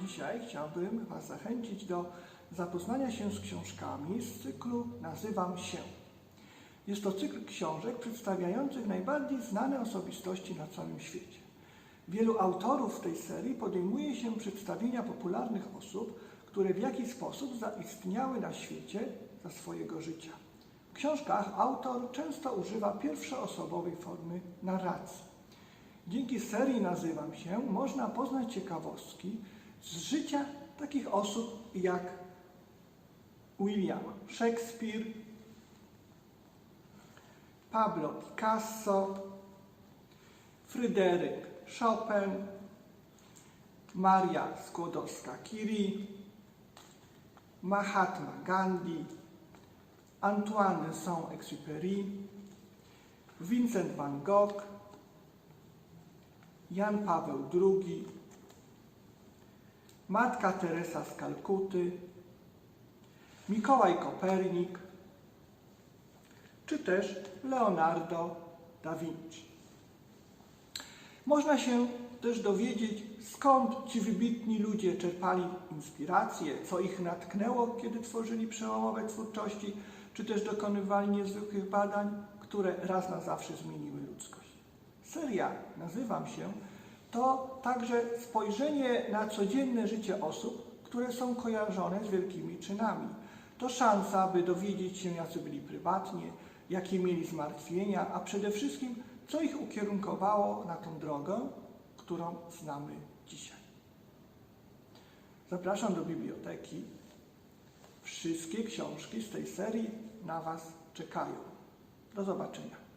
dzisiaj chciałbym Was zachęcić do zapoznania się z książkami z cyklu Nazywam się. Jest to cykl książek przedstawiających najbardziej znane osobistości na całym świecie. Wielu autorów w tej serii podejmuje się przedstawienia popularnych osób, które w jakiś sposób zaistniały na świecie za swojego życia. W książkach autor często używa pierwszoosobowej formy narracji. Dzięki serii Nazywam się można poznać ciekawostki z życia takich osób jak William Shakespeare, Pablo Picasso, Fryderyk Chopin, Maria Skłodowska-Curie, Mahatma Gandhi, Antoine Saint-Exupéry, Vincent van Gogh, Jan Paweł II, Matka Teresa z Kalkuty, Mikołaj Kopernik, czy też Leonardo da Vinci. Można się też dowiedzieć, skąd ci wybitni ludzie czerpali inspirację, co ich natknęło, kiedy tworzyli przełomowe twórczości, czy też dokonywali niezwykłych badań, które raz na zawsze zmieniły. Seria Nazywam się to także spojrzenie na codzienne życie osób, które są kojarzone z wielkimi czynami. To szansa, by dowiedzieć się, jacy byli prywatnie, jakie mieli zmartwienia, a przede wszystkim, co ich ukierunkowało na tą drogę, którą znamy dzisiaj. Zapraszam do biblioteki. Wszystkie książki z tej serii na Was czekają. Do zobaczenia.